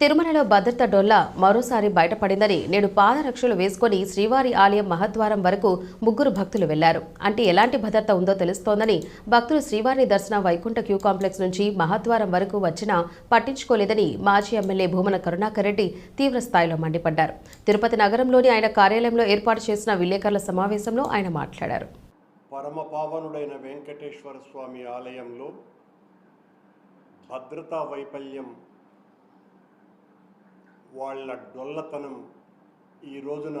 తిరుమలలో భద్రత డొల్ల మరోసారి బయటపడిందని నేడు పాదరక్షలు వేసుకొని శ్రీవారి ఆలయం మహద్వారం వరకు ముగ్గురు భక్తులు వెళ్ళారు. అంటే ఎలాంటి భద్రత ఉందో తెలుస్తోందని భక్తులు శ్రీవారి దర్శన వైకుంఠ క్యూ కాంప్లెక్స్ నుంచి మహద్వారం వరకు వచ్చినా పట్టించుకోలేదని మాజీ ఎమ్మెల్యే భూమన కరుణాకర్ రెడ్డి తీవ్ర స్థాయిలో మండిపడ్డారు. తిరుపతి నగరంలోని ఆయన కార్యాలయంలో ఏర్పాటు చేసిన విలేకరుల సమావేశంలో ఆయన మాట్లాడారు. పరమ పావనుడైన వెంకటేశ్వర స్వామి ఆలయంలో భద్రతా వైఫల్యం వాళ్ళ డొల్లతనం ఈ రోజున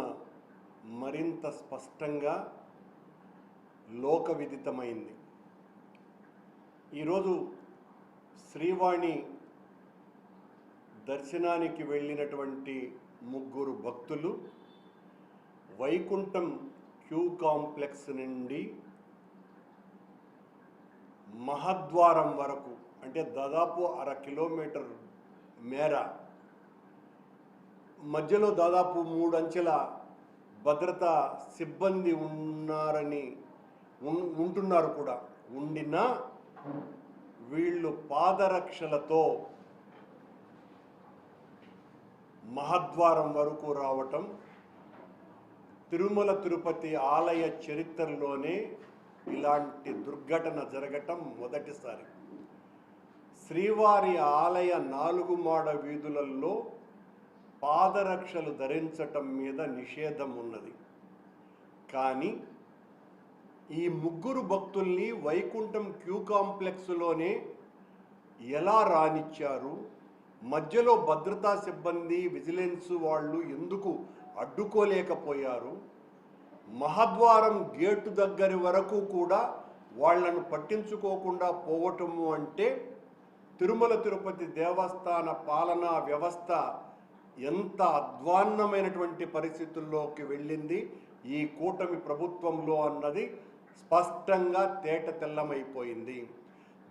మరింత స్పష్టంగా లోక విదితమైంది ఈరోజు శ్రీవాణి దర్శనానికి వెళ్ళినటువంటి ముగ్గురు భక్తులు వైకుంఠం క్యూ కాంప్లెక్స్ నుండి మహద్వారం వరకు అంటే దాదాపు అర కిలోమీటర్ మేర మధ్యలో దాదాపు మూడు అంచెల భద్రతా సిబ్బంది ఉన్నారని ఉంటున్నారు కూడా. ఉండినా వీళ్ళు పాదరక్షలతో మహద్వారం వరకు రావటం తిరుమల తిరుపతి ఆలయ చరిత్రలోనే ఇలాంటి దుర్ఘటన జరగటం మొదటిసారి. శ్రీవారి ఆలయ నాలుగు మాడ వీధులలో పాదరక్షలు ధరించటం మీద నిషేధం ఉన్నది. కానీ ఈ ముగ్గురు భక్తుల్ని వైకుంఠం క్యూ కాంప్లెక్స్లోనే ఎలా రానిచ్చారు? మధ్యలో భద్రతా సిబ్బంది విజిలెన్స్ వాళ్ళు ఎందుకు అడ్డుకోలేకపోయారు? మహద్వారం గేటు దగ్గర వరకు కూడా వాళ్ళను పట్టించుకోకుండా పోవటము అంటే తిరుమల తిరుపతి దేవస్థాన పాలనా వ్యవస్థ ఎంత అధ్వాన్నమైనటువంటి పరిస్థితుల్లోకి వెళ్ళింది ఈ కూటమి ప్రభుత్వంలో అన్నది స్పష్టంగా తేట తెల్లమైపోయింది.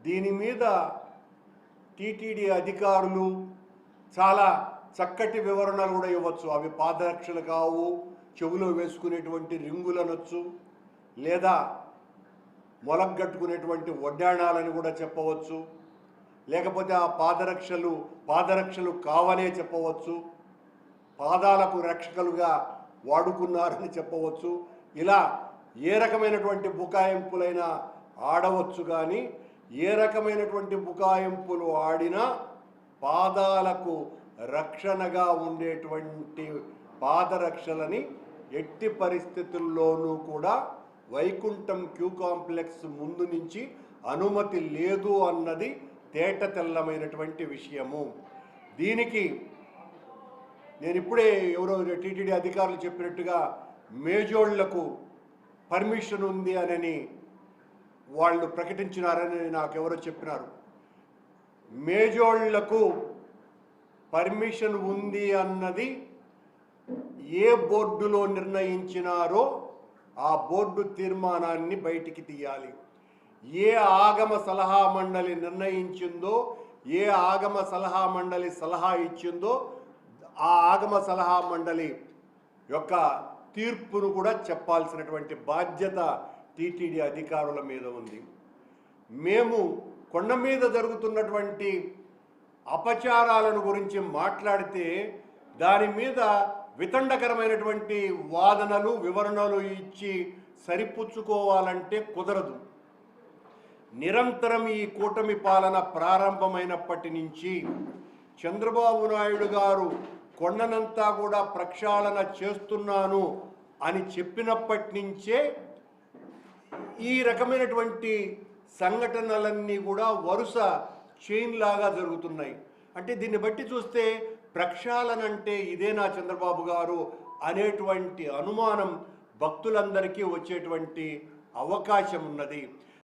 దీని మీద టీటీడీ అధికారులు చాలా చక్కటి వివరణలు కూడా ఇవ్వచ్చు. అవి పాదరక్షలు కావు చెవులో వేసుకునేటువంటి రింగులనొచ్చు లేదా మొలగట్టుకునేటువంటి వడ్డాణాలని కూడా చెప్పవచ్చు లేకపోతే ఆ పాదరక్షలు పాదరక్షలు కావనే చెప్పవచ్చు. పాదాలకు రక్షకలుగా వాడుకున్నారని చెప్పవచ్చు. ఇలా ఏ రకమైనటువంటి బుకాయింపులైనా ఆడవచ్చు కానీ ఏ రకమైనటువంటి బుకాయింపులు ఆడినా పాదాలకు రక్షణగా ఉండేటువంటి పాదరక్షలని ఎట్టి పరిస్థితుల్లోనూ కూడా వైకుంఠం క్యూ కాంప్లెక్స్ ముందు నుంచి అనుమతి లేదు అన్నది తేట తెల్లమైనటువంటి విషయము. దీనికి నేను ఇప్పుడే ఎవరో టీటీడీ అధికారులు చెప్పినట్టుగా మేజోళ్ళకు పర్మిషన్ ఉంది అనని వాళ్ళు ప్రకటించినారని నాకు ఎవరో చెప్పినారు. మేజోళ్ళకు పర్మిషన్ ఉంది అన్నది ఏ బోర్డులో నిర్ణయించినారో ఆ బోర్డు తీర్మానాన్ని బయటికి తీయాలి. ఏ ఆగమ సలహా మండలి నిర్ణయించిందో ఏ ఆగమ సలహా మండలి సలహా ఇచ్చిందో ఆ ఆగమ సలహా మండలి యొక్క తీర్పును కూడా చెప్పాల్సినటువంటి బాధ్యత టీటీడీ అధికారుల మీద ఉంది. మేము కొండ మీద జరుగుతున్నటువంటి అపచారాలను గురించి మాట్లాడితే దాని మీద వితండకరమైనటువంటి వాదనలు వివరణలు ఇచ్చి సరిపుచ్చుకోవాలంటే కుదరదు. నిరంతరం ఈ కూటమి పాలన ప్రారంభమైనప్పటి నుంచి చంద్రబాబు నాయుడు గారు కొండనంతా కూడా ప్రక్షాళన చేస్తున్నాను అని చెప్పినప్పటి నుంచే ఈ రకమైనటువంటి సంఘటనలన్నీ కూడా వరుస చైన్ లాగా జరుగుతున్నాయి. అంటే దీన్ని బట్టి చూస్తే ప్రక్షాళన అంటే ఇదేనా చంద్రబాబు గారు అనేటువంటి అనుమానం భక్తులందరికీ వచ్చేటువంటి అవకాశం ఉన్నది.